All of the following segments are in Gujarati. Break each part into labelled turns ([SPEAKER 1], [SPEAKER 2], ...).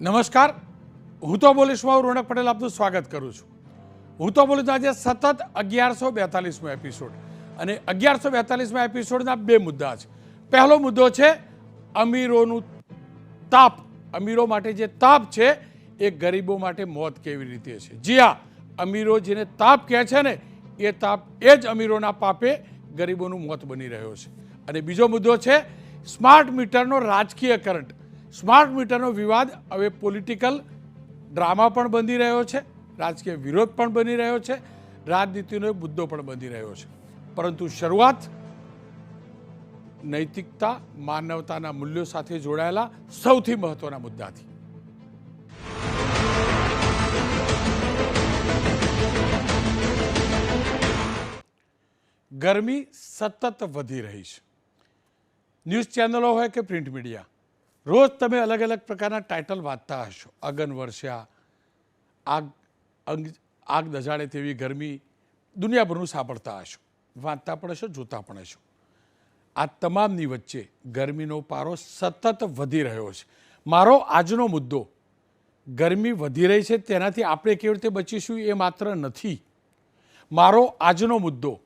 [SPEAKER 1] નમસ્કાર. હું તો બોલીશમાં રોનક પટેલ આપનું સ્વાગત કરું છું. હું તો બોલીશ આજે સતત અગિયારસો બેતાલીસમો એપિસોડ અને અગિયારસો બેતાલીસમા એપિસોડના બે મુદ્દા છે. પહેલો મુદ્દો છે અમીરોનું તાપ. અમીરો માટે જે તાપ છે એ ગરીબો માટે મોત કેવી રીતે છે? જી હા, અમીરો જેને તાપ કહે છે ને, એ તાપ, એ જ અમીરોના પાપે ગરીબોનું મોત બની રહ્યો છે. અને બીજો મુદ્દો છે સ્માર્ટ મીટરનો રાજકીય કરંટ. સ્માર્ટ મીટરનો વિવાદ હવે પોલિટિકલ ડ્રામા પણ બની રહ્યો છે, રાજકીય વિરોધ પણ બની રહ્યો છે, રાજનીતિનો મુદ્દો પણ બની રહ્યો છે. પરંતુ શરૂઆત નૈતિકતા, માનવતાના મૂલ્યો સાથે જોડાયેલા સૌથી મહત્વના મુદ્દાથી. ગરમી સતત વધી રહી છે. ન્યૂઝ ચેનલો હોય કે પ્રિન્ટ મીડિયા રોજ તમે અલગ અલગ પ્રકારના ટાઇટલ વાંચતા હશો. અગન વર્ષ્યા, આગ, અંગ, આગ દજાડે તેવી ગરમી દુનિયાભરનું સાંભળતા હશો. વાંચતા પણ હશો, જોતા પણ હશો. આ તમામની વચ્ચે ગરમીનો પારો સતત વધી રહ્યો છે. મારો આજનો મુદ્દો, ગરમી વધી રહી છે તેનાથી આપણે કેવી રીતે બચીશું એ માત્ર નથી. મારો આજનો મુદ્દો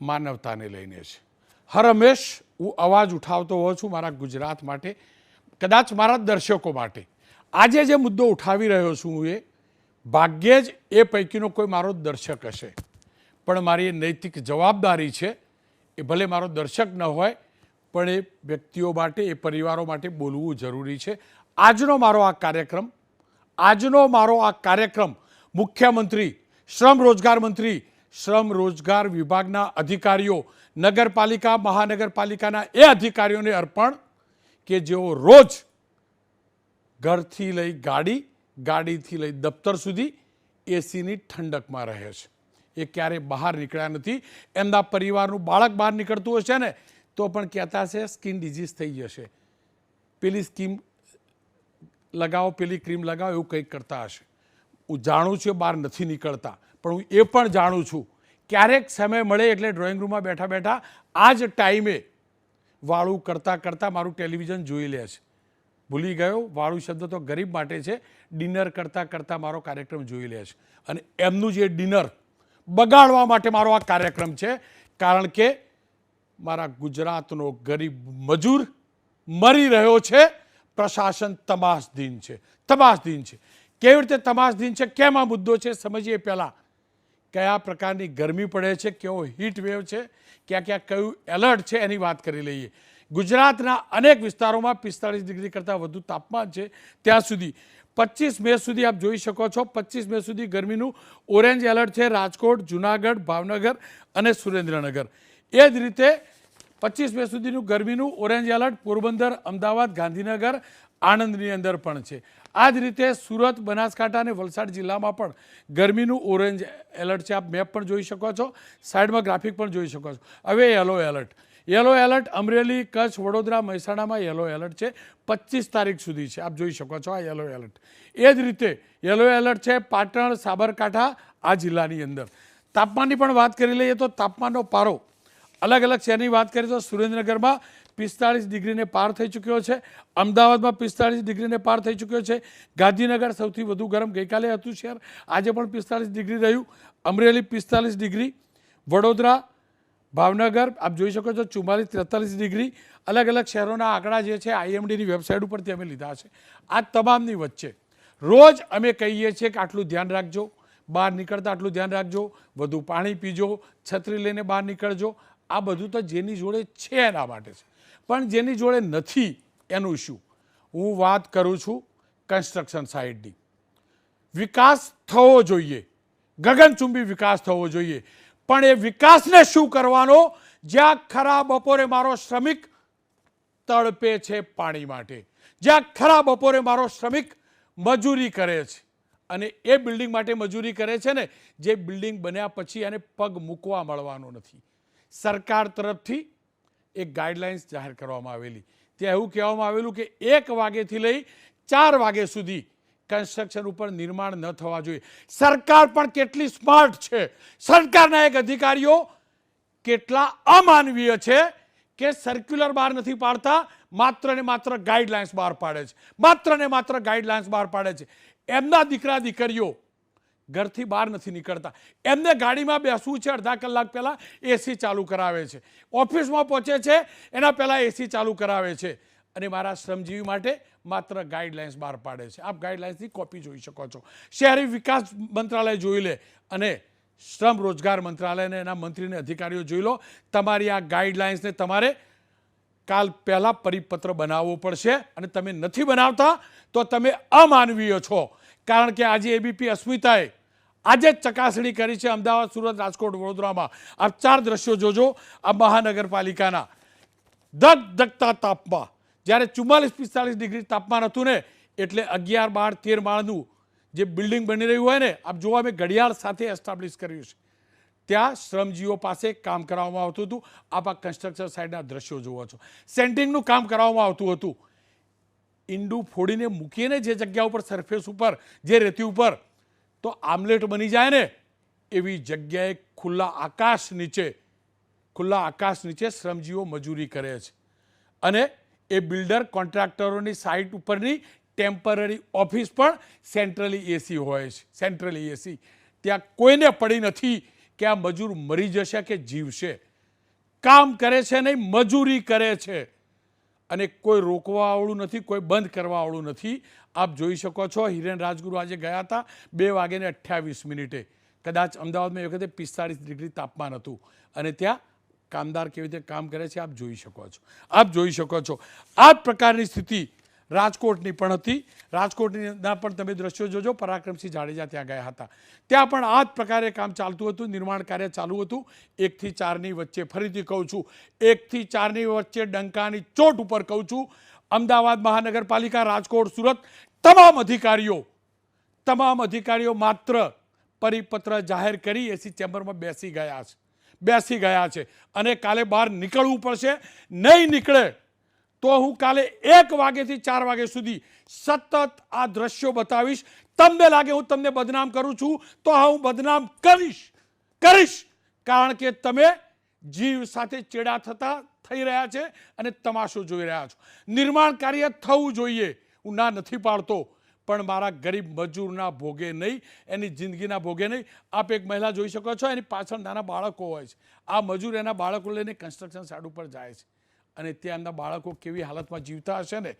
[SPEAKER 1] માનવતાને લઈને છે. હર હંમેશ હું અવાજ ઉઠાવતો હોઉં છું મારા ગુજરાત માટે, કદાચ મારા દર્શકો માટે. આજે જે મુદ્દો ઉઠાવી રહ્યો છું હું એ, ભાગ્યે જ એ પૈકીનો કોઈ મારો દર્શક હશે. પણ મારી એ નૈતિક જવાબદારી છે, એ ભલે મારો દર્શક ન હોય, પણ એ વ્યક્તિઓ માટે, એ પરિવારો માટે બોલવું જરૂરી છે. આજનો મારો આ કાર્યક્રમ, આજનો મારો આ કાર્યક્રમ, મુખ્યમંત્રી, શ્રમ રોજગાર મંત્રી, શ્રમ રોજગાર વિભાગના અધિકારીઓ નગરપાલિકા, મહાનગરપાલિકાના એ અધિકારીઓને અર્પણ કે જેઓ રોજ ઘરથી લઈ ગાડી, ગાડીથી લઈ દફતર સુધી એસીની ઠંડકમાં રહે છે. એ ક્યારેય બહાર નીકળ્યા નથી. એમના પરિવારનું બાળક બહાર નીકળતું હશે ને, તો પણ કહેતા છે સ્કિન ડિઝીઝ થઈ જશે. પેલી સ્કીમ લગાવો, પેલી ક્રીમ લગાવો, એવું કંઈક કરતા હશે. હું જાણું છું બહાર નથી નીકળતા, પણ હું એ પણ જાણું છું ક્યારેક સમય મળે એટલે ડ્રોઈંગ રૂમમાં બેઠા બેઠા આ જ ટાઈમે વાળું કરતાં કરતાં મારું ટેલિવિઝન જોઈ લે છે. ભૂલી ગયો, વાળું શબ્દ તો ગરીબ માટે છે. ડિનર કરતાં કરતાં મારો કાર્યક્રમ જોઈ લે છે. અને એમનું જે ડિનર બગાડવા માટે મારો આ કાર્યક્રમ છે, કારણ કે મારા ગુજરાતનો ગરીબ મજૂર મરી રહ્યો છે. પ્રશાસન તમાશધીન છે. તમાશધીન છે. કેવી રીતે તમાશધીન છે? કેમ આ મુદ્દો છે? સમજીએ પહેલાં. કયા પ્રકારની ગરમી પડે છે, કેવો હીટ વેવ છે, ક્યાં ક્યાં કયું એલર્ટ છે એની વાત કરી લઈએ. ગુજરાતના અનેક વિસ્તારોમાં પિસ્તાળીસ ડિગ્રી કરતાં વધુ તાપમાન છે ત્યાં સુધી. પચીસ મે સુધી આપ જોઈ શકો છો પચીસ મે સુધી ગરમીનું ઓરેન્જ એલર્ટ છે રાજકોટ, જુનાગઢ, ભાવનગર અને સુરેન્દ્રનગર. એ જ રીતે પચીસ મે સુધીનું ગરમીનું ઓરેન્જ એલર્ટ પોરબંદર, અમદાવાદ, ગાંધીનગર, આણંદની અંદર પણ છે. આ જ રીતે સુરત, બનાસકાંઠા અને વલસાડ જિલ્લામાં પણ ગરમીનું ઓરેન્જ એલર્ટ છે. આપ મેપ પણ જોઈ શકો છો, સાઈડમાં ગ્રાફિક પણ જોઈ શકો છો. હવે yellow alert. Yellow alert Amreli, Kutch, Vadodara, મહેસાણામાં યલો એલર્ટ છે. પચીસ તારીખ સુધી છે. આપ જોઈ શકો છો આ યલો એલર્ટ. એ જ રીતે યલો એલર્ટ છે પાટણ, સાબરકાંઠા, આ જિલ્લાની અંદર. તાપમાનની પણ વાત કરી લઈએ તો તાપમાનનો પારો અલગ અલગ શહેરની વાત કરીએ તો સુરેન્દ્રનગરમાં પિસ્તાળીસ ડિગ્રીને પાર થઈ ચૂક્યો છે. અમદાવાદમાં પિસ્તાળીસ ડિગ્રીને પાર થઈ ચૂક્યો છે. ગાંધીનગર સૌથી વધુ ગરમ ગઈકાલે હતું શહેર. આજે પણ પિસ્તાળીસ ડિગ્રી રહ્યું. અમરેલી પિસ્તાળીસ ડિગ્રી. વડોદરા, ભાવનગર, આપ જોઈ શકો છો ચુમ્માલીસ તેતાલીસ ડિગ્રી. અલગ અલગ શહેરોના આંકડા જે છે આઈએમડીની વેબસાઇટ ઉપરથી અમે લીધા છે. આ તમામની વચ્ચે. રોજ અમે કહીએ છીએ કે આટલું ધ્યાન રાખજો. બહાર નીકળતા આટલું ધ્યાન રાખજો. વધુ પાણી પીજો. છત્રી લઈને બહાર નીકળજો. આ બધું તો જેની જોડે છે એના માટે છે. પણ જેની જોડે નથી એનું શું હું વાત કરું છું કન્સ્ટ્રક્શન સાઇટની વિકાસ થવો જોઈએ. ગગનચુંબી વિકાસ થવો જોઈએ. પણ એ વિકાસને શું કરવાનો? જ્યાં ખરા બપોરે મારો શ્રમિક તડપે છે પાણી માટે. જ્યાં ખરા બપોરે મારો શ્રમિક મજૂરી કરે છે. અને એ બિલ્ડિંગ માટે મજૂરી કરે છે ને, જે બિલ્ડિંગ બન્યા પછી એને પગ મૂકવા મળવાનો નથી. સરકાર તરફથી એક ગાઈડલાઇન્સ જાહેર કરવામાં આવેલી. ત્યાં એવું કહેવામાં આવેલું કે એક વાગ્યાથી લઈ ચાર વાગે સુધી કન્સ્ટ્રક્શન ઉપર નિર્માણ ન થવા જોઈએ. સરકાર પણ કેટલી સ્માર્ટ છે. સરકારના એક અધિકારીઓ કેટલા અમાનવીય છે કે સર્ક્યુલર બહાર નથી પાડતા, માત્ર ને માત્ર ગાઈડલાઇન્સ બહાર પાડે છે. માત્ર ને માત્ર ગાઈડલાઇન્સ બહાર પાડે છે. એમના દીકરા દીકરીઓ ઘરથી બહાર નથી નીકળતા. એમને ગાડીમાં બેસવું છે અડધા કલાક પહેલાં એસી ચાલુ કરાવે છે. ઓફિસમાં પહોંચે છે, એના પહેલાં એસી ચાલુ કરાવે છે. અને મારા શ્રમજીવી માટે માત્ર ગાઈડલાઇન્સ બહાર પાડે છે. આપ ગાઈડલાઇન્સની કોપી જોઈ શકો છો. શહેરી વિકાસ મંત્રાલય જોઈ લે અને શ્રમ રોજગાર મંત્રાલયને એના મંત્રીને અધિકારીઓ જોઈ લો. તમારી આ ગાઈડલાઇન્સને તમારે કાલ પહેલાં પરિપત્ર બનાવવો પડશે. અને તમે નથી બનાવતા તો તમે અમાનવીય છો. કારણ કે આજે એબીપી અસ્મિતાએ આજે જ ચકાસણી કરી છે અમદાવાદ, સુરત, રાજકોટ, વડોદરામાં. આ ચાર દ્રશ્યો જોજો, આ મહાનગરપાલિકાના. દગ દગતા તાપમાં. જ્યારે ચુમ્માલીસ પિસ્તાલીસ ડિગ્રી તાપમાન હતું ને, એટલે અગિયાર, બાર, તેર માળનું જે બિલ્ડિંગ બની રહ્યું હોય ને, આપ જોવા મેં ઘડિયાળ સાથે એસ્ટાબ્લિશ કર્યું છે. ત્યાં શ્રમજીવીઓ પાસે કામ કરાવવામાં આવતું હતું. આપ આ કન્સ્ટ્રક્શન સાઇડના દ્રશ્યો જોવો છો. સેન્ટિંગનું કામ કરાવવામાં આવતું હતું. ઈંડું ફોડીને મૂકીને જે જગ્યા ઉપર સરફેસ ઉપર, જે રેતી ઉપર, તો આમલેટ બની જાય ને, એવી જગ્યાએ ખુલ્લા આકાશ નીચે, ખુલ્લા આકાશ નીચે શ્રમજીવો મજૂરી કરે છે. અને એ બિલ્ડર કોન્ટ્રાક્ટરોની સાઇટ ઉપરની ટેમ્પરરી ઓફિસ પણ સેન્ટ્રલી એસી હોય છે. સેન્ટ્રલી એસી ત્યાં કોઈને પડી નથી કે આ મજૂર મરી જશે કે જીવશે. કામ કરે છે નહીં, મજૂરી કરે છે. અને કોઈ રોકવાવાળું નથી, કોઈ બંધ કરવાવાળું નથી. આપ જોઈ શકો છો, હિરેન રાજગુરુ આજે ગયા હતા બે વાગ્યાને અઠ્યાવીસ મિનિટે. કદાચ અમદાવાદમાં એ વખતે પિસ્તાળીસ ડિગ્રી તાપમાન હતું. અને ત્યાં કામદાર કેવી રીતે કામ કરે છે, આપ જોઈ શકો છો. આપ જોઈ શકો છો. આ પ્રકારની સ્થિતિ રાજકોટની પણ હતી. રાજકોટની પણ તમે દ્રશ્યો જોજો. પરાક્રમસિંહ જાડેજા ત્યાં ગયા હતા. ત્યાં પણ આ જ પ્રકારે કામ ચાલતું હતું. નિર્માણ કાર્ય ચાલુ હતું. એકથી ચારની વચ્ચે ફરીથી કહું છું. એકથી ચારની વચ્ચે ડંકાની ચોટ ઉપર કહું છું. અમદાવાદ મહાનગરપાલિકા, રાજકોટ, સુરત તમામ અધિકારીઓ તમામ અધિકારીઓ માત્ર પરિપત્ર જાહેર કરી એસી ચેમ્બરમાં બેસી ગયા છે. બેસી ગયા છે. અને કાલે બહાર નીકળવું પડશે. નહીં નીકળે તો હું કાલે એક વાગ્યાથી ચાર વાગ્યા સુધી સતત આ દ્રશ્યો બતાવીશ. તમને લાગે હું તમને બદનામ કરું છું, તો હા, હું બદનામ કરીશ કરીશ. કારણ કે તમે જીવ સાથે ચેડા થતા થઈ રહ્યા છે અને તમાશો જોઈ રહ્યા છો. નિર્માણ કાર્ય થવું જોઈએ. હું ના નથી પાડતો, પણ મારા ગરીબ મજૂરના ભોગે નહીં, એની જિંદગીના ભોગે નહીં. આપ એક મહિલા જોઈ શકો છો, એની પાછળ નાના બાળકો હોય છે. આ મજૂર એના બાળકો લઈને કન્સ્ટ્રક્શન સાઇડ ઉપર જાય છે. અને ત્યાં એમના બાળકો કેવી હાલતમાં જીવતા હશે ને?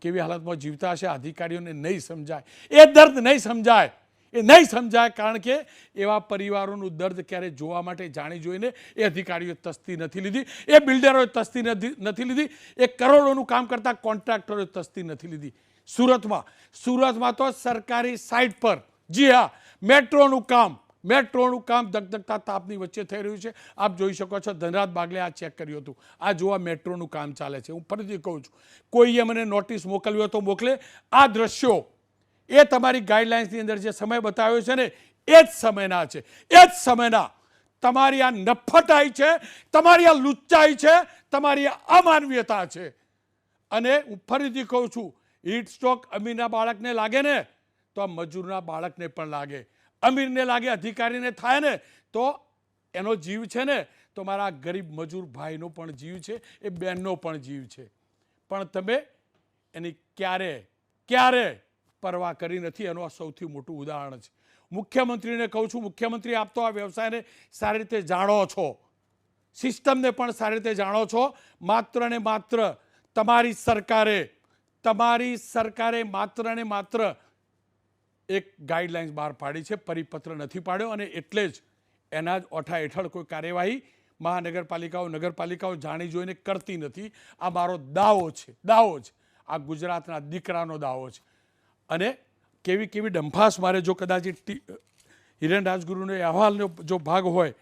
[SPEAKER 1] કેવી હાલતમાં જીવતા હશે? અધિકારીઓને નહીં સમજાય. એ દર્દ નહીં સમજાય. એ નહીં સમજાય કારણ કે એવા પરિવારોનું દર્દ ક્યારે જોવા માટે જાણી જોઈને એ અધિકારીઓએ તસ્તી નથી લીધી. એ બિલ્ડરોએ તસ્તી નથી લીધી. એ કરોડોનું કામ કરતા કોન્ટ્રાક્ટરોએ તસ્તી નથી લીધી. સુરતમાં સુરતમાં તો સરકારી સાઇટ પર, જી હા, મેટ્રોનું કામ મેટ્રોનું કામ ધગધગતા તાપની વચ્ચે થઈ રહ્યું છે. આપ જોઈ શકો છો, ધનરાજ બાગલે આ ચેક કર્યું હતું. આ જોવા મેટ્રોનું કામ ચાલે છે. હું ફરીથી કહું છું, કોઈએ મને નોટિસ મોકલ્યો તો મોકલે. આ દ્રશ્યો એ તમારી ગાઈડલાઇન્સની અંદર જે સમય બતાવ્યો છે ને, એ જ સમયના છે. એ જ સમયના. તમારી આ નફટાઈ છે, તમારી આ લુચ્ચાઈ છે, તમારી આ અમાનવીયતા છે. અને હું ફરીથી કહું છું હીટ સ્ટ્રોક અમીરના બાળકને લાગે ને, તો આ મજૂરના બાળકને પણ લાગે. અમીરને લાગે, અધિકારીને થાય ને, તો એનો જીવ છે ને, તો મારા ગરીબ મજૂર ભાઈનો પણ જીવ છે, એ બહેનનો પણ જીવ છે. પણ તમે એની ક્યારે ક્યારે પરવા કરી નથી, એનું આ સૌથી મોટું ઉદાહરણ છે. મુખ્યમંત્રીને કહું છું, મુખ્યમંત્રી આપ તો આ વ્યવસાયને સારી રીતે જાણો છો. સિસ્ટમને પણ સારી રીતે જાણો છો. માત્ર ને માત્ર તમારી સરકારે તમારી સરકારે માત્ર ને માત્ર એક ગાઈડલાઇન્સ બહાર પાડી છે, પરિપત્ર નથી પાડ્યો અને એટલે જ એના જ ઓઠા હેઠળ કોઈ કાર્યવાહી મહાનગરપાલિકાઓ, નગરપાલિકાઓ જાણી જોઈને કરતી નથી. આ મારો દાવો છે, દાવો જ. આ ગુજરાતના દીકરાનો દાવો છે. અને કેવી કેવી ડંફાસ મારે જો કદાચ હિરેન રાજગુરુનો અહેવાલનો જો ભાગ હોય,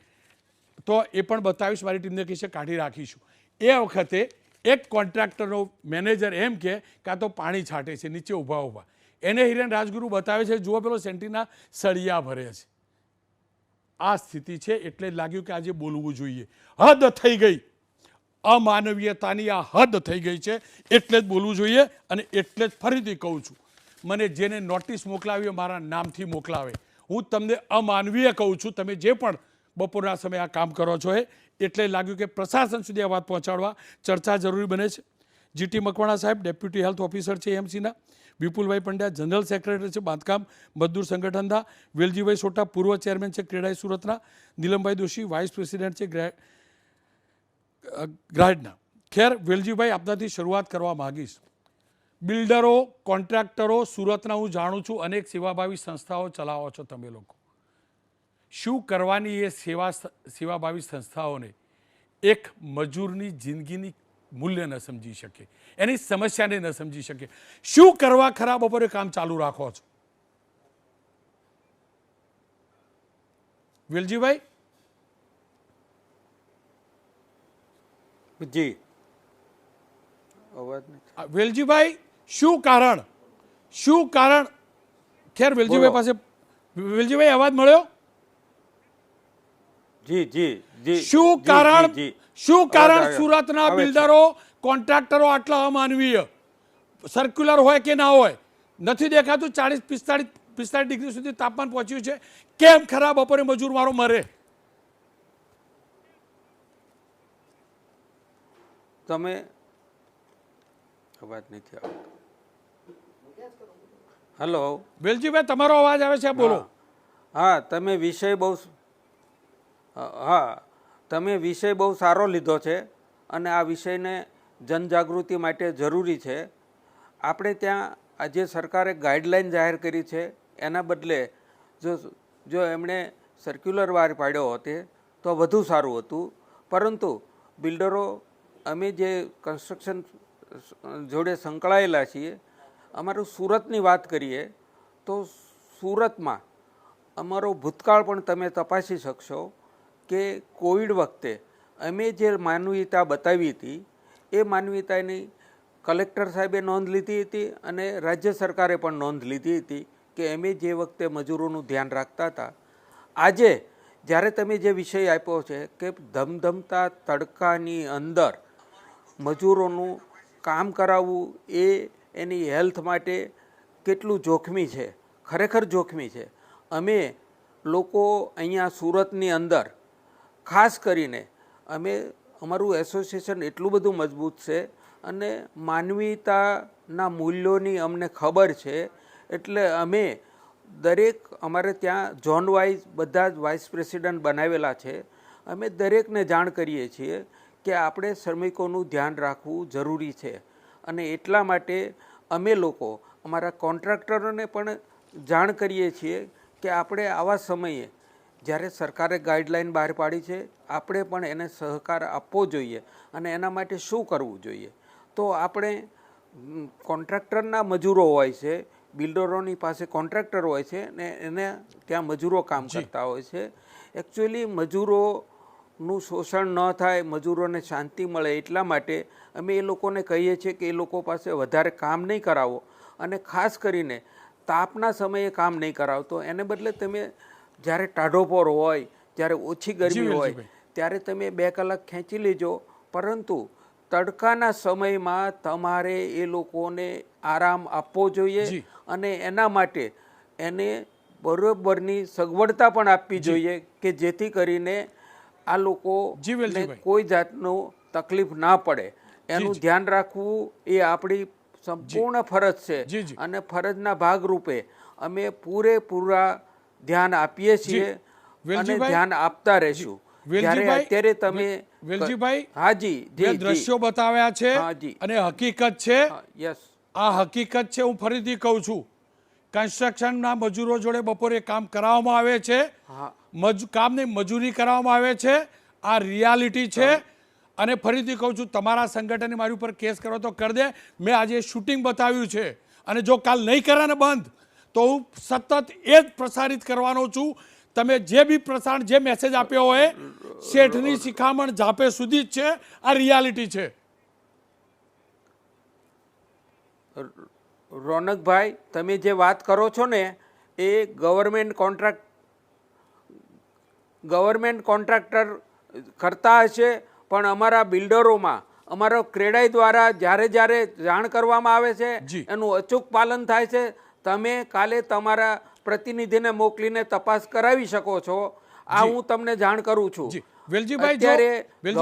[SPEAKER 1] તો એ પણ બતાવીશ, મારી ટીમને કહીશે કાઢી રાખીશું. એ વખતે એક કોન્ટ્રાક્ટરનો મેનેજર એમ કે કાં તો પાણી છાંટે છે, નીચે ઊભા ઊભા. એને હિરેન રાજગુરુ બતાવે છે, જુઓ પેલો સેન્ટીના સળિયા ભરે છે. આ સ્થિતિ છે એટલે જ લાગ્યું કે આજે બોલવું જોઈએ. હદ થઈ ગઈ. અમાનવીયતાની આ હદ થઈ ગઈ છે એટલે જ બોલવું જોઈએ અને એટલે જ ફરીથી કહું છું, મને જેને નોટિસ મોકલાવી મારા નામથી મોકલાવે. હું તમને અમાનવીય કહું છું, તમે જે પણ બપોરના સમયે આ કામ કરો છો એ, એટલે લાગ્યું કે પ્રશાસન સુધી આ વાત પહોંચાડવા ચર્ચા જરૂરી બને છે. જીટી મકવાણા સાહેબ, ડેપ્યુટી હેલ્થ ઓફિસર છે એમસીના. વિપુલભાઈ પંડ્યા જનરલ સેક્રેટરી છે બાંધકામ મજદૂર સંગઠનના વેલજીભાઈ સોટા પૂર્વ ચેરમેન છે ક્રેડાઈ સુરતના. નીલમભાઈ દોશી વાઇસ પ્રેસિડેન્ટ છે ગ્રે અ, ગ્રાહડના ખેર વેલજીભાઈ આપનાથી શરૂઆત કરવા માગીશ. બિલ્ડરો કોન્ટ્રાક્ટરો સુરતના હું જાણું છું અનેક સેવાભાવી સંસ્થાઓ ચલાવો છો તમે લોકો. શું કરવાની એ સેવા સેવાભાવી સંસ્થાઓને? એક મજૂરની જિંદગીની મૂલ્ય ન સમજી શકે એની સમસ્યાને ન સમજી શકે. શું કરવા ખરા બપોરે કામ ચાલુ રાખો છો? વેલજીભાઈ?
[SPEAKER 2] જી.
[SPEAKER 1] વેલજીભાઈ શું કારણ? શું કારણ? ખેર વેલજીભાઈ પાસે વેલજીભાઈ અવાજ મળ્યો?
[SPEAKER 2] જી જી જી.
[SPEAKER 1] શું કારણ
[SPEAKER 2] જી.
[SPEAKER 1] શું કારણ સુરતના બિલ્ડરો કોન્ટ્રાક્ટરો આટલા અમાનવીય? સર્ક્યુલર હોય કે ના હોય? નથી દેખાતું ચાલીસ પિસ્તાળીસ પિસ્તાળીસ ડિગ્રી સુધી તાપમાન પહોંચ્યું છે. કેમ ખરાબ બપોરે મજૂર મારો? મરે
[SPEAKER 2] તમે અવાજ નથી આવતો. હલો
[SPEAKER 1] વેલજીભાઈ તમારો અવાજ આવે છે બોલો.
[SPEAKER 2] હા. તમે વિષય બહુ હા. તમે વિષય બહુ સારો લીધો છે અને આ વિષયને જનજાગૃતિ માટે જરૂરી છે. આપણે ત્યાં આજે સરકારે ગાઈડલાઈન જાહેર કરી છે, એના બદલે જો જો એમણે સર્ક્યુલર વાર પાડ્યો હોતે તો વધુ સારું હતું. પરંતુ બિલ્ડરો, અમે જે કન્સ્ટ્રક્શન જોડે સંકળાયેલા છીએ, અમારું સુરતની વાત કરીએ, તો સુરતમાં અમારો ભૂતકાળ પણ તમે તપાસી શકશો. કે કોવિડ વખતે અમે જે માનવીયતા બતાવી હતી, એ માનવીયતાની કલેક્ટર સાહેબે નોંધ લીધી હતી અને રાજ્ય સરકારે પણ નોંધ લીધી હતી કે અમે જે વખતે મજૂરોનું ધ્યાન રાખતા હતા. આજે જ્યારે તમે જે વિષય આપ્યો છે કે ધમધમતા તડકાની અંદર મજૂરોનું કામ કરાવવું એ એની હેલ્થ માટે કેટલું જોખમી છે, ખરેખર જોખમી છે. અમે લોકો અહીંયા સુરતની અંદર ખાસ કરીને અમે, અમારું એસોસિએશન એટલું બધું મજબૂત છે અને માનવીયતાના મૂલ્યોની અમને ખબર છે. એટલે અમે દરેક, અમારે ત્યાં ઝોન વાઇઝ બધા જ વાઇસ પ્રેસિડન્ટ બનાવેલા છે. અમે દરેકને જાણ કરીએ છીએ કે આપણે શ્રમિકોનું ધ્યાન રાખવું જરૂરી છે. અને એટલા માટે અમે લોકો, અમારા કોન્ટ્રાક્ટરોને પણ જાણ કરીએ છીએ કે આપણે આવા સમયે જ્યારે સરકારે ગાઈડલાઈન બહાર પાડી છે આપણે પણ એને સહકાર આપવો જોઈએ અને એના માટે શું કરવું જોઈએ? તો આપણે કોન્ટ્રાક્ટરના મજૂરો હોય છે બિલ્ડરોની પાસે કોન્ટ્રાક્ટર હોય છે ને એને ત્યાં મજૂરો કામ કરતા હોય છે. એકચ્યુઅલી મજૂરોનું શોષણ ન થાય મજૂરોને શાંતિ મળે એટલા માટે અમે એ લોકોને કહીએ છીએ કે એ લોકો પાસે વધારે કામ નહીં કરાવો અને ખાસ કરીને તાપના સમયે કામ નહીં કરાવતો. એને બદલે તમે જ્યારે ટાઢોપોર હોય જ્યારે ઓછી ગરમી હોય ત્યારે તમે બે કલાક ખેંચી લેજો. પરંતુ તડકાના સમયમાં તમારે એ લોકોને આરામ આપવો જોઈએ અને એના માટે એને બરોબરની સગવડતા પણ આપવી જોઈએ કે જેથી કરીને આ લોકો કોઈ જાતનું તકલીફ ના પડે. એનું ધ્યાન રાખવું એ આપણી સંપૂર્ણ ફરજ છે. અને ફરજના ભાગરૂપે અમે પૂરેપૂરા ધ્યાન આપીએ છીએ અને ધ્યાન આપતા રહેશું. અત્યારે તમે
[SPEAKER 1] વેલજીભાઈ,
[SPEAKER 2] હાજી
[SPEAKER 1] જે દ્રશ્યો બતાવ્યા છે અને હકીકત છે
[SPEAKER 2] યસ.
[SPEAKER 1] આ હકીકત છે હું ફરીથી કહું છું. કન્સ્ટ્રક્શનના મજૂરો જોડે બપોરે કામ કરાવવામાં આવે છે મજ કામની મજૂરી કરાવવામાં આવે છે આ રિયાલિટી છે. અને ફરીથી કહું છું તમારા સંગઠને મારી ઉપર કેસ કરો તો કરી દે. મેં આજે શૂટિંગ બતાવ્યું છે. અને જો કાલ નહીં કરે ને બંધ તો હું સતત એ જ પ્રસારિત કરવાનો છું. તમે જે બી પ્રસારણ જે મેસેજ આપ્યો હોય શેઠની શિખામણ જાપે સુધી જ છે. આ રિયાલિટી છે.
[SPEAKER 2] રોનકભાઈ તમે જે વાત કરો છો ને એ ગવર્મેન્ટ કોન્ટ્રાક્ટ ગવર્મેન્ટ કોન્ટ્રાક્ટર કરતા હશે પણ અમારા બિલ્ડરોમાં અમારો ક્રેડાઈ દ્વારા જ્યારે જ્યારે જાણ કરવામાં આવે છે એનું અચૂક પાલન થાય છે તમે કાલે તમારા પ્રતિનિધિને મોકલીને તપાસ કરાવી શકો છો. આ હું તમને જાણ કરું છું. અત્યારે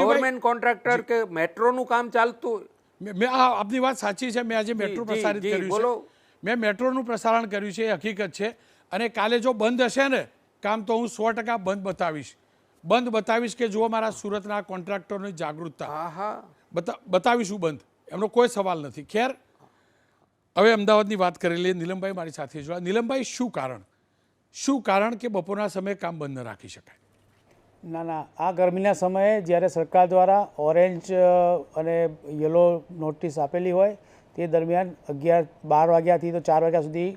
[SPEAKER 2] ગવર્મેન્ટ કોન્ટ્રાક્ટર કે મેટ્રોનું કામ ચાલતું
[SPEAKER 1] મેં આપની વાત સાચી છે. મેં આજે મેટ્રો પ્રસારિત કર્યું
[SPEAKER 2] બોલો.
[SPEAKER 1] મેં મેટ્રોનું પ્રસારણ કર્યું છે. એ હકીકત છે. અને કાલે જો બંધ હશે ને કામ તો હું સો ટકા બંધ બતાવીશ. બંધ બતાવીશ કે જુઓ મારા સુરતના કોન્ટ્રાક્ટરોની જાગૃતતા.
[SPEAKER 2] હા હા.
[SPEAKER 1] બતા બતાવીશું બંધ. એમનો કોઈ સવાલ નથી. ખેર હવે અમદાવાદની વાત કરી લઈએ, નીલમભાઈ મારી સાથે જોડા નીલમભાઈ, શું કારણ? શું કારણ કે બપોરના સમયે કામ બંધ ન રાખી શકાય?
[SPEAKER 3] ના ના. આ ગરમીના સમયે જ્યારે સરકાર દ્વારા ઓરેન્જ અને યલો નોટિસ આપેલી હોય, તે દરમિયાન અગિયાર, બાર વાગ્યાથી તો ચાર વાગ્યા સુધી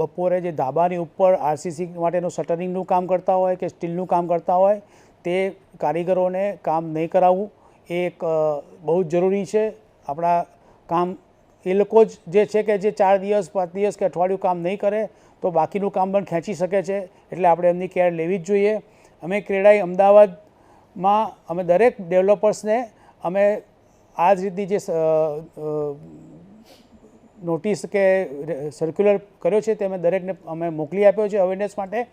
[SPEAKER 3] બપોરે જે ધાબાની ઉપર આરસીસી માટેનું શટરિંગનું કામ કરતા હોય કે સ્ટીલનું કામ કરતા હોય, તે કારીગરોને કામ નહીં કરાવવું એ એક બહુ જ જરૂરી છે. આપણા કામ એ લોકો જ જે છે કે જે ચાર દિવસ, પાંચ દિવસ કે અઠવાડિયું કામ નહીં કરે, તો બાકીનું કામ પણ ખેંચી શકે છે. એટલે આપણે એમની કેર લેવી જ જોઈએ. અમે ક્રેડાઈ અમદાવાદમાં, અમે દરેક ડેવલપર્સને, અમે આ જ રીતની જે નોટિસ કે સર્ક્યુલર કર્યો છે તે અમે દરેકને અમે મોકલી આપ્યો છે અવેરનેસ માટે.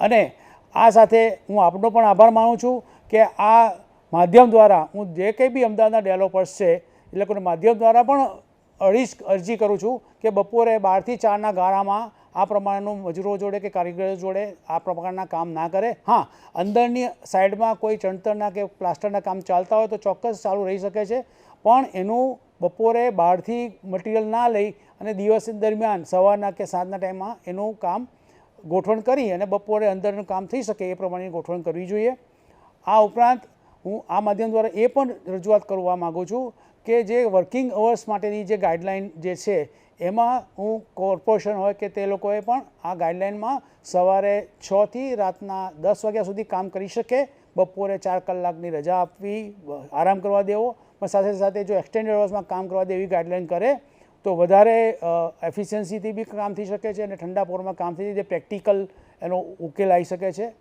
[SPEAKER 3] અને આ સાથે હું આપનો પણ આભાર માનું છું કે આ માધ્યમ દ્વારા, હું જે કંઈ બી અમદાવાદના ડેવલપર્સ છે, એ લોકોના માધ્યમ દ્વારા પણ અરજી અરજી કરું છું કે બપોરે બારથી ચારના ગાળામાં આ પ્રમાણેનું મજૂરો જોડે કે કારીગરો જોડે આ પ્રકારના કામ ના કરે. હા, અંદરની સાઈડમાં કોઈ ચણતરના કે પ્લાસ્ટરના કામ ચાલતા હોય તો ચોક્કસ ચાલુ રહી શકે છે. પણ એનું બપોરે બહારથી મટીરિયલ ના લઈ અને દિવસ દરમિયાન સવારના કે સાંજના ટાઈમમાં એનું કામ ગોઠવણ કરી અને બપોરે અંદરનું કામ થઈ શકે એ પ્રમાણે ગોઠવણ કરવી જોઈએ. આ ઉપરાંત હું આ માધ્યમ દ્વારા એ પણ રજૂઆત કરવા માગું છું કે જે વર્કિંગ અવર્સ માટેની જે ગાઈડલાઇન જે છે, એમાં હું કોર્પોરેશન હોય કે તે લોકોએ પણ આ ગાઈડલાઇનમાં સવારે છથી રાતના દસ વાગ્યા સુધી કામ કરી શકે, બપોરે ચાર કલાકની રજા આપવી, આરામ કરવા દેવો, પણ સાથે સાથે જો એક્સટેન્ડેડ અવર્સમાં કામ કરવા દે એવી ગાઈડલાઇન કરે, તો વધારે એફિશિયન્સીથી બી કામ થઈ શકે છે અને ઠંડા પોરમાં કામ થઈ જે પ્રેક્ટિકલ એનો ઉકેલ આવી શકે છે.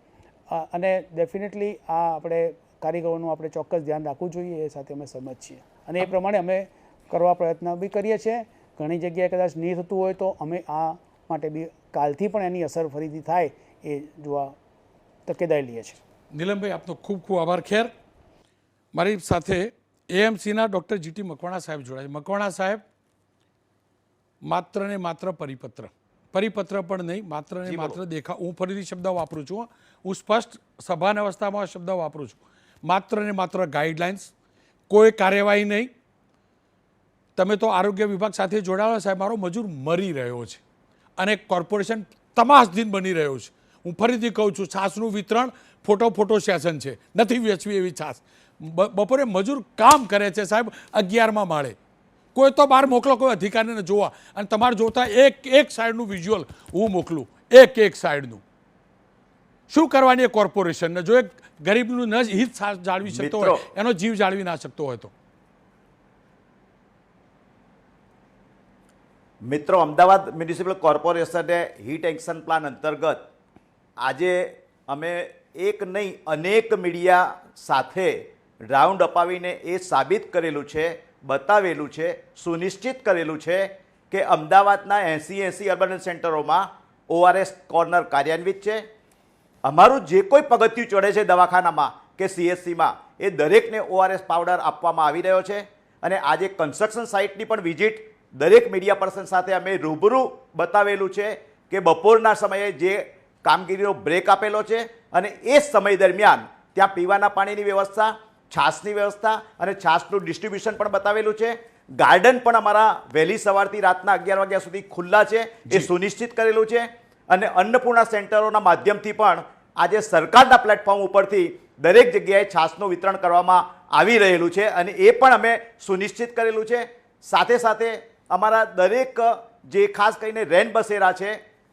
[SPEAKER 3] અને ડેફિનેટલી આ આપણે કારીગરોનું આપણે ચોક્કસ ધ્યાન રાખવું જોઈએ, એ સાથે અમે સમજ છીએ. અને એ પ્રમાણે અમે કરવા પ્રયત્ન બી કરીએ છીએ. ઘણી જગ્યાએ કદાચ નહીં થતું હોય તો અમે આ માટે બી કાલથી પણ એની અસર ફરીથી થાય એ જોવા તકેદારી લઈએ છીએ.
[SPEAKER 1] નીલમભાઈ આપનો ખૂબ ખૂબ આભાર. ખેર મારી સાથે એએમસીના ડૉક્ટર જીટી મકવાણા સાહેબ જોડાય મકવાણા સાહેબ માત્ર ને માત્ર પરિપત્ર. પરિપત્ર પણ નહીં માત્ર ને માત્ર દેખા હું ફરીથી શબ્દ વાપરું છું હું. સ્પષ્ટ સભાન અવસ્થામાં શબ્દ વાપરું છું. માત્ર ને માત્ર ગાઈડલાઇન્સ કોઈ કાર્યવાહી નહીં. તમે તો આરોગ્ય વિભાગ સાથે જોડાયેલા સાહેબ, મારો મજૂર મરી રહ્યો છે અને કોર્પોરેશન તમાસધીન બની રહ્યો છે. હું ફરીથી કહું છું, છાસનું વિતરણ ફોટો ફોટો સેશન છે, નથી વેચવી એવી છાસ. બપોરે મજૂર કામ કરે છે સાહેબ, અગિયારમાં માળે. કોઈ તો બહાર મોકલો, કોઈ અધિકારીને જોવા. અને તમારે જોતા એક એક સાઈડનું વિઝ્યુઅલ હું મોકલું, એક એક સાઈડનું. શું કરવાની કોર્પોરેશનને જો એક ગરીબનું ન હિત જાળવી શકતો હોય એનો જીવ જાળવી ના શકતો હોય તો.
[SPEAKER 4] મિત્રો અમદાવાદ મ્યુનિસિપલ કોર્પોરેશને હીટ એક્શન પ્લાન અંતર્ગત આજે અમે એક નહીં અનેક મીડિયા સાથે રાઉન્ડ અપાવીને એ સાબિત કરેલું છે બતાવેલું છે સુનિશ્ચિત કરેલું છે કે અમદાવાદના એંસી એંસી અર્બન સેન્ટરોમાં ઓઆરએસ કોર્નર કાર્યાન્વિત છે અમારું જે કોઈ પગથિયું ચડે છે દવાખાનામાં કે સીએસસીમાં એ દરેકને ઓઆરએસ પાવડર આપવામાં આવી રહ્યો છે. અને આજે કન્સ્ટ્રક્શન સાઇટની પણ વિઝિટ દરેક મીડિયા પર્સન સાથે અમે રૂબરૂ બતાવેલું છે કે બપોરના સમયે જે કામગીરીનો બ્રેક આપેલો છે અને એ સમય દરમિયાન ત્યાં પીવાના પાણીની વ્યવસ્થા છાશની વ્યવસ્થા અને છાશનું ડિસ્ટ્રીબ્યુશન પણ બતાવેલું છે. ગાર્ડન પણ અમારા વહેલી સવારથી રાતના અગિયાર વાગ્યા સુધી ખુલ્લા છે. એ સુનિશ્ચિત કરેલું છે. અને અન્નપૂર્ણા સેન્ટરોના માધ્યમથી પણ આજે સરકારના પ્લેટફોર્મ ઉપરથી દરેક જગ્યાએ છાસનું વિતરણ કરવામાં આવી રહેલું છે અને એ પણ અમે સુનિશ્ચિત કરેલું છે. સાથે સાથે અમારા દરેક જે ખાસ કરીને રેન બસેરા છે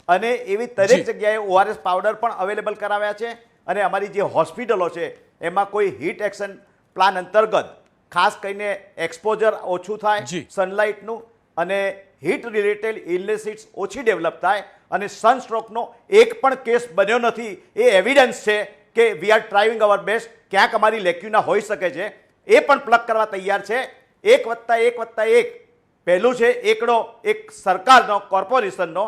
[SPEAKER 4] અને એવી દરેક જગ્યાએ ઓઆરએસ પાવડર પણ અવેલેબલ કરાવ્યા છે અને અમારી જે હોસ્પિટલો છે એમાં કોઈ હીટ એક્શન પ્લાન અંતર્ગત ખાસ કરીને એક્સપોઝર ઓછું થાય સનલાઇટનું અને હીટ રિલેટેડ ઇલનેસિટ્સ ઓછી ડેવલપ થાય અને સનસ્ટ્રોકનો એક પણ કેસ બન્યો નથી. એ એવિડન્સ છે કે વી આર ટ્રાઇવિંગ અવર બેસ્ટ ક્યાંક અમારી લેક્યુના હોઈ શકે છે. એ પણ પ્લગ કરવા તૈયાર છે. એક વત્તા એક વત્તા એક. પહેલું છે એકડો એક સરકારનો કોર્પોરેશનનો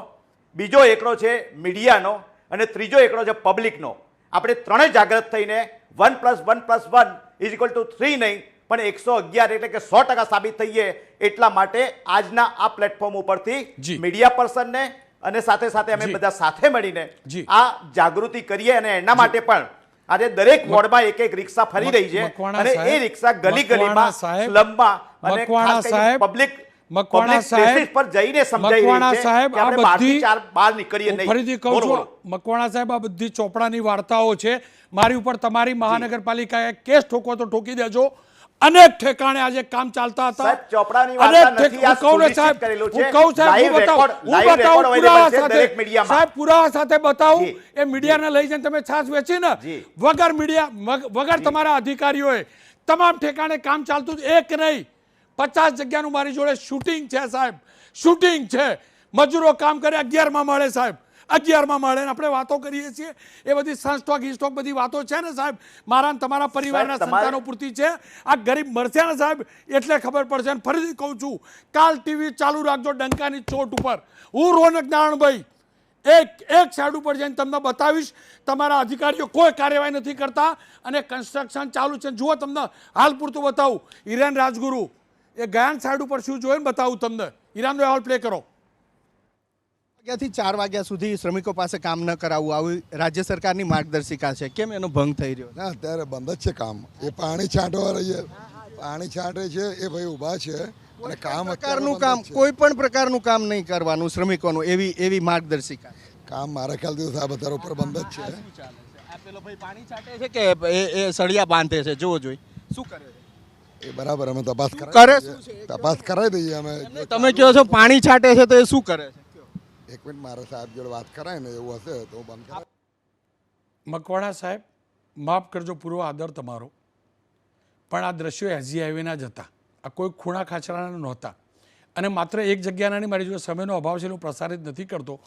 [SPEAKER 4] બીજો એકડો છે મીડિયાનો. અને ત્રીજો એકડો છે પબ્લિકનો આપણે ત્રણેય જાગૃત થઈને one plus one plus one is equal to three નહીં પણ એકસો અગિયાર એટલે કે સો ટકા સાબિત થઈએ એટલા માટે આજના આ પ્લેટફોર્મ ઉપરથી. મીડિયા પર્સનને અને સાથે સાથે અમે બધા સાથે મળીને આ જાગૃતિ કરીએ અને એના માટે પણ આજે દરેક વોર્ડમાં એક એક રિક્ષા ફરી રહી છે
[SPEAKER 1] મકવાણા
[SPEAKER 4] અને એ
[SPEAKER 1] સાહેબ,
[SPEAKER 4] રિક્ષા ગલી ગલીમાં સ્લમમાં અને
[SPEAKER 1] સાહેબ,
[SPEAKER 4] પબ્લિક
[SPEAKER 1] મકવાણા સાહેબ,
[SPEAKER 4] પર જઈને સમજાઈ
[SPEAKER 1] મકવાણા સાહેબ, આ બધી-
[SPEAKER 4] બહાર નીકળીએ નહીં.
[SPEAKER 1] ફરીથી કહું છું મકવાણા સાહેબ આ બધી ચોપડાની વાર્તાઓ છે. મારી ઉપર તમારી મહાનગરપાલિકાએ કેસ ઠોકો તો ઠોકી દેજો. અનેક ઠેકાણે આજે કામ ચાલતા હતા. અનેક કહું ને સાહેબ, હું કહું સાહેબ, હું બતાવું, હું બતાવું પુરાવા સાથે. સાહેબ પુરાવા સાથે બતાવું. એ મીડિયાને લઈ જઈને તમે છાસ વેચી ને વગર મીડિયા વગર તમારા અધિકારીઓએ તમામ ઠેકાણે કામ ચાલતું. એક નહીં પચાસ જગ્યાનું મારી જોડે શૂટિંગ છે સાહેબ. શૂટિંગ છે. મજૂરો કામ કરે અગિયારમાં મળે સાહેબ. અગિયારમાં મળે ને આપણે વાતો કરીએ છીએ. એ બધી સનસ્ટોક હિસ્ટોક બધી વાતો છે ને સાહેબ. મારા તમારા પરિવારના સંતાનો પૂરતી છે. આ ગરીબ મરશે ને સાહેબ એટલે ખબર પડશે અને ફરીથી કહું છું કાલ ટીવી ચાલુ રાખજો ડંકાની ચોટ ઉપર. હું રોનક નારાયણભાઈ એક એક સાઈડ ઉપર જઈને તમને બતાવીશ. તમારા અધિકારીઓ કોઈ કાર્યવાહી નથી કરતા અને કન્સ્ટ્રક્શન ચાલુ છે. જુઓ તમને હાલ પૂરતું બતાવું. ઈરાન રાજગુરુ એ ગયાન સાઈડ ઉપર શું જોયું બતાવું તમને. ઈરાનનો હોલ પ્લે કરો.
[SPEAKER 5] વાગ્યાથી ચાર વાગ્યા સુધી શ્રમિકો પાસે કામ ન કરાવવું આવી રાજ્ય સરકારની માર્ગદર્શિકા છે. કેમ એનો ભંગ થઈ રહ્યો
[SPEAKER 6] ના અત્યારે બંધ જ છે કામ. એ પાણી છાંટવા રહીએ પાણી છાંટે છે એ ભાઈ ઊભા છે અને કામ
[SPEAKER 5] પ્રકારનું કામ કોઈ પણ પ્રકારનું કામ નહીં કરવાનું શ્રમિકોનું એવી એવી માર્ગદર્શિકા
[SPEAKER 6] કામ મારા ખ્યાલથી સાહેબ અત્યારે ઉપર બંધ જ છે.
[SPEAKER 5] પેલો ભાઈ પાણી છાંટે છે કે એ એ સળિયા બાંધે છે? જોવો જોઈ. શું કરે છે?
[SPEAKER 6] એ બરાબર અમે તપાસ
[SPEAKER 5] કરે? છે?
[SPEAKER 6] તપાસ કરાવી દઈએ અમે.
[SPEAKER 5] તમે કહો છો પાણી છાંટે છે તો એ શું કરે છે?
[SPEAKER 6] એક મિનિટ, મારા સાહેબ જોડે વાત કરાય ને, એવું હશે તો હું બંધ કરાય.
[SPEAKER 1] મકવાણા સાહેબ, માફ કરજો, પૂરો આદર તમારો. પણ આ દ્રશ્યો એસજી હાઈવેના જ હતા. આ કોઈ ખૂણા ખાચરાના નહોતા. અને માત્ર એક જગ્યાના નહીં, મારી જોડે સમયનો અભાવ છે હું પ્રસારિત નથી કરતો.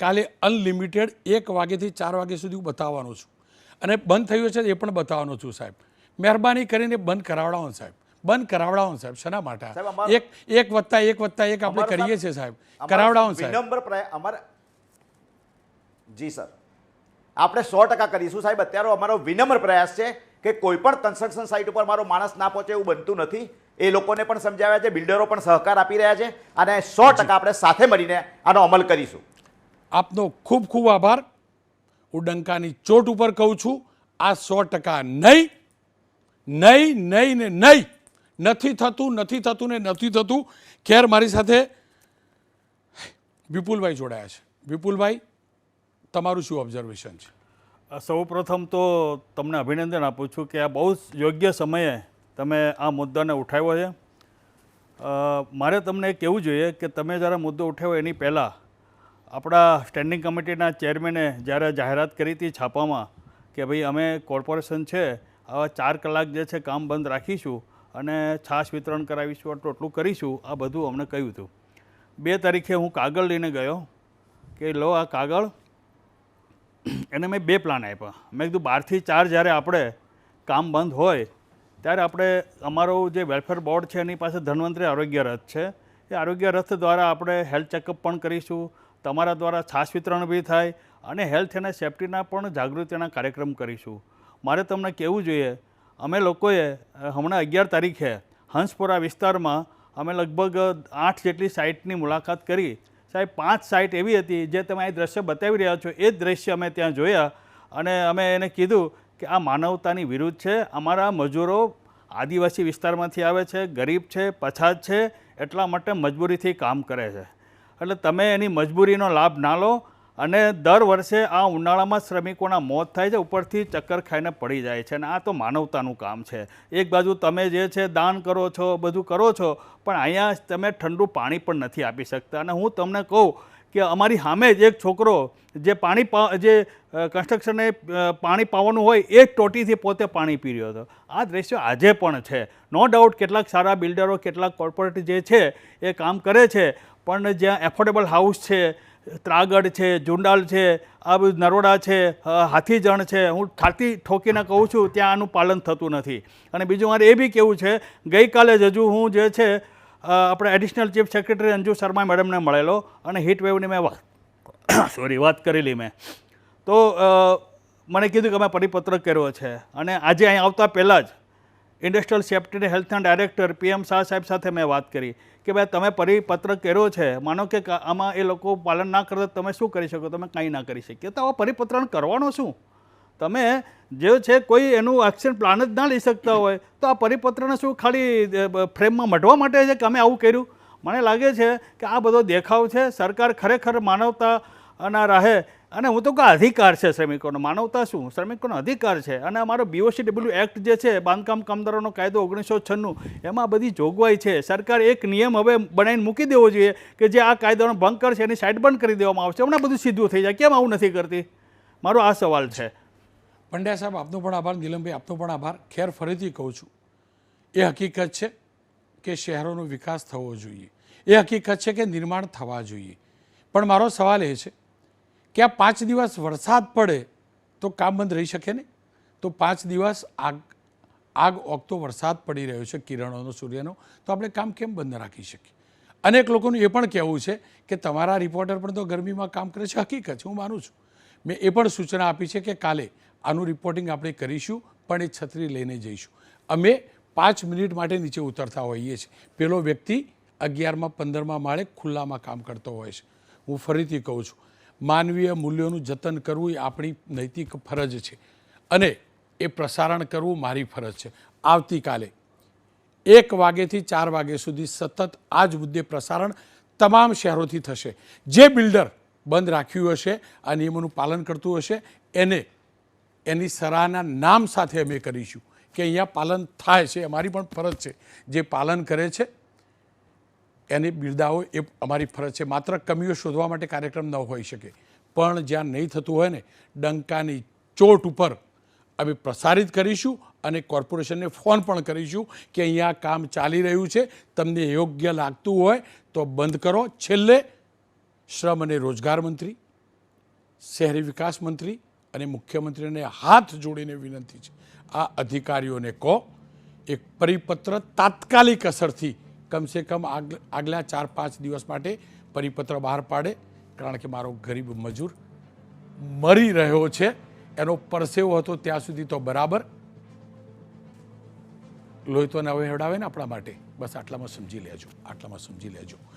[SPEAKER 1] કાલે અનલિમિટેડ એક વાગ્યાથી ચાર વાગ્યા સુધી હું બતાવવાનો છું. અને બંધ થયું છે એ પણ બતાવવાનો છું સાહેબ. મહેરબાની કરીને બંધ કરાવડાવો સાહેબ. બંધ કરાવડાવો સાહેબ શેના માટે? એક એક વત્તા એક વત્તા એક આપણે કરીએ છીએ સાહેબ. કરાવડાવો સાહેબ
[SPEAKER 4] વિનમ્ર અમારા જી સર. આપણે સો ટકા કરીશું સાહેબ. અત્યારે અમારો વિનમ્ર પ્રયાસ છે કે કોઈ પણ કન્સ્ટ્રક્શન સાઇટ ઉપર મારો માણસ ના પહોંચે એવું બનતું નથી. એ લોકોને પણ સમજાવ્યા છે બિલ્ડરો પણ સહકાર આપી રહ્યા છે અને સો ટકા આપણે સાથે મળીને આનો અમલ કરીશું.
[SPEAKER 1] આપનો ખૂબ ખૂબ આભાર. હું ડંકાની ચોટ ઉપર કહું છું આ સો ટકા નહીં નહીં નહીં ને નહીં. નથી થતું નથી થતું ને નથી થતું, ખેર મારી સાથે વિપુલભાઈ જોડાયા છે. વિપુલભાઈ, તમારું શું ઓબ્ઝર્વેશન છે?
[SPEAKER 7] સૌ પ્રથમ તો તમને અભિનંદન આપું છું કે આ બહુ યોગ્ય સમયે તમે આ મુદ્દાને ઉઠાવ્યો છે. મારે તમને કહેવું જોઈએ કે તમે જ્યારે મુદ્દો ઉઠાવ્યો એની પહેલાં આપણા સ્ટેન્ડિંગ કમિટીના ચેરમેને જ્યારે જાહેરાત કરી હતી છાપામાં કે ભાઈ અમે કોર્પોરેશન છે, આવા ચાર કલાક જે છે કામ બંધ રાખીશું અને છાશ વિતરણ કરાવીશું આટલું આટલું કરીશું, આ બધું અમને કહ્યું હતું. બે તારીખે હું કાગળ લઈને ગયો કે લો આ કાગળ. એને મેં બે પ્લાન આપ્યા. મેં કીધું બારથી ચાર જ્યારે આપણે કામ બંધ હોય, ત્યારે આપણે અમારો જે વેલફેર બોર્ડ છે, એની પાસે ધન્વંતરી આરોગ્ય રથ છે. એ આરોગ્ય રથ દ્વારા આપણે હેલ્થ ચેકઅપ પણ કરીશું. તમારા દ્વારા છાશ વિતરણ બી થાય અને હેલ્થ અને સેફ્ટીના પણ જાગૃતિના કાર્યક્રમ કરીશું. મારે તમને કહેવું જોઈએ અમે લોકોએ હમણાં અગિયાર તારીખે હંસપુરા વિસ્તારમાં અમે લગભગ આઠ જેટલી સાઇટની મુલાકાત કરી. સાહેબ, પાંચ સાઇટ એવી હતી જે તમે અહીં દ્રશ્ય બતાવી રહ્યા છો, એ જ દ્રશ્ય અમે ત્યાં જોયા અને અમે એને કીધું કે આ માનવતાની વિરુદ્ધ છે, અમારા મજૂરો આદિવાસી વિસ્તારમાંથી આવે છે, ગરીબ છે, પછાત છે, એટલા માટે મજબૂરીથી કામ કરે છે. એટલે તમે એની મજબૂરીનો લાભ ના લો અને દર વર્ષે આ ઉનાળામાં શ્રમિકોના મોત થાય છે, ઉપરથી ચક્કર ખાઈને પડી જાય છે અને આ તો માનવતાનું કામ છે. એક બાજુ તમે જે છે દાન કરો છો, બધું કરો છો, પણ અહીંયા તમે ઠંડુ પાણી પણ નથી આપી શકતા. અને હું તમને કહું કે અમારી સામે જ એક છોકરો જે પાણી જે કન્સ્ટ્રક્શને પાણી પાવાનું હોય, એ જ ટોટીથી પોતે પાણી પી રહ્યો હતો. આ દ્રશ્ય આજે પણ છે. નો ડાઉટ કેટલાક સારા બિલ્ડરો કેટલાક કોર્પોરેટ જે છે, એ કામ કરે છે, પણ જ્યાં એફોર્ડેબલ હાઉસ છે ત્રાગડ છે, જુંડાલ છે, આ બધું નરોડા છે હાથીજણ છે. હું ઠાતી ઠોકીને કહું છું, ત્યાં આનું પાલન થતું નથી. અને બીજું મારે એ બી કેવું છે, ગઈકાલે જ હજુ હું જે છે આપણે additional chief secretary Anju Sharma મેડમને મળેલો અને હીટવેવની મેં વાત સોરી વાત કરેલી મેં. તો મને કીધું કે અમે પરિપત્ર કર્યો છે. અને આજે અહીં આવતા પહેલાં જ ઇન્ડસ્ટ્રીયલ સેફ્ટી અને હેલ્થના ડાયરેક્ટર પીએમ શાહ સાહેબ સાથે મેં વાત કરી કે ભાઈ તમે પરિપત્ર કર્યો છે, માનો કે આમાં એ લોકો પાલન ના કરતા તમે શું કરી શકો? તમે કાંઈ ના કરી શકીએ. તો આવા પરિપત્રણ કરવાનો શું? તમે જે છે કોઈ એનું એક્શન પ્લાન જ ના લઈ શકતા હોય. તો આ પરિપત્રને શું ખાલી ફ્રેમમાં મઢવા માટે છે કે અમે આવું કર્યું? મને લાગે છે કે આ બધો દેખાવ છે. સરકાર ખરેખર માનવતા ના રહે અને હું તો કહું અધિકાર છે શ્રમિકોનો. માનવતા શું? શ્રમિકોનો અધિકાર છે. અને અમારો બીઓસી ડબલ્યુ એક્ટ જે છે, બાંધકામ કામદારોનો કાયદો ઓગણીસો છન્નું, એમાં બધી જોગવાઈ છે. સરકાર એક નિયમ હવે બનાવીને મૂકી દેવો જોઈએ કે જે આ કાયદાનો ભંગ કરશે, એની સાઈડ બંધ કરી દેવામાં આવશે. હમણાં બધું સીધું થઈ જાય. કેમ આવું નથી કરતી? મારો આ સવાલ છે.
[SPEAKER 1] પંડ્યા સાહેબ, આપનો પણ આભાર, નીલમભાઈ, આપનો પણ આભાર. ખેર ફરીથી કહું છું, એ હકીકત છે કે શહેરોનો વિકાસ થવો જોઈએ. એ હકીકત છે કે નિર્માણ થવા જોઈએ. પણ મારો સવાલ એ છે કે આ પાંચ દિવસ વરસાદ પડે તો કામ બંધ રહી શકે ને તો પાંચ દિવસ આગ આગ ઓગતો વરસાદ પડી રહ્યો છે કિરણોનો, સૂર્યનો, તો આપણે કામ કેમ બંધ રાખી શકીએ? અનેક લોકોનું એ પણ કહેવું છે કે તમારા રિપોર્ટર પણ તો ગરમીમાં કામ કરે છે. હકીકત, હું માનું છું. મેં એ પણ સૂચના આપી છે કે કાલે આનું રિપોર્ટિંગ આપણે કરીશું, પણ એ છત્રી લઈને જઈશું. અમે પાંચ મિનિટ માટે નીચે ઉતરતા હોઈએ છીએ. પેલો વ્યક્તિ અગિયારમાં પંદરમાં માળે ખુલ્લામાં કામ કરતો હોય છે. હું ફરીથી કહું છું માનવીય મૂલ્યોનું જતન કરવું એ આપણી નૈતિક ફરજ છે. અને એ પ્રસારણ કરવું મારી ફરજ છે. આવતીકાલે એક વાગ્યાથી ચાર વાગ્યા સુધી સતત આ જ મુદ્દે પ્રસારણ તમામ શહેરોથી થશે. જે બિલ્ડર બંધ રાખ્યું હશે, આ નિયમોનું પાલન કરતું હશે, એને એની સરાહના નામ સાથે અમે કરીશું કે અહીંયા પાલન થાય છે. અમારી પણ ફરજ છે. જે પાલન કરે છે એને બિરદાવો એ અમારી ફરજ છે. માત્ર કમીઓ શોધવા માટે કાર્યક્રમ ન હોઈ શકે. પણ જ્યાં નહીં થતું હોય ને, ડંકાની ચોટ ઉપર અમે પ્રસારિત કરીશું અને કોર્પોરેશનને ફોન પણ કરીશું કે અહીંયા કામ ચાલી રહ્યું છે. તમને યોગ્ય લાગતું હોય તો બંધ કરો. છેલ્લે શ્રમ અને રોજગાર મંત્રી, શહેરી વિકાસ મંત્રી અને મુખ્યમંત્રીને હાથ જોડીને વિનંતી છે. આ અધિકારીઓને કહો, એક પરિપત્ર તાત્કાલિક અસરથી કમસે કમ આગ આગલા ચાર, પાંચ દિવસ માટે પરિપત્ર બહાર પાડે, કારણ કે મારો ગરીબ મજૂર મરી રહ્યો છે, એનો પરસેવો હતો ત્યાં સુધી તો બરાબર. લોહી તો નવે હેડાવે ને આપણા માટે. બસ આટલામાં સમજી લેજો, આટલામાં સમજી લેજો.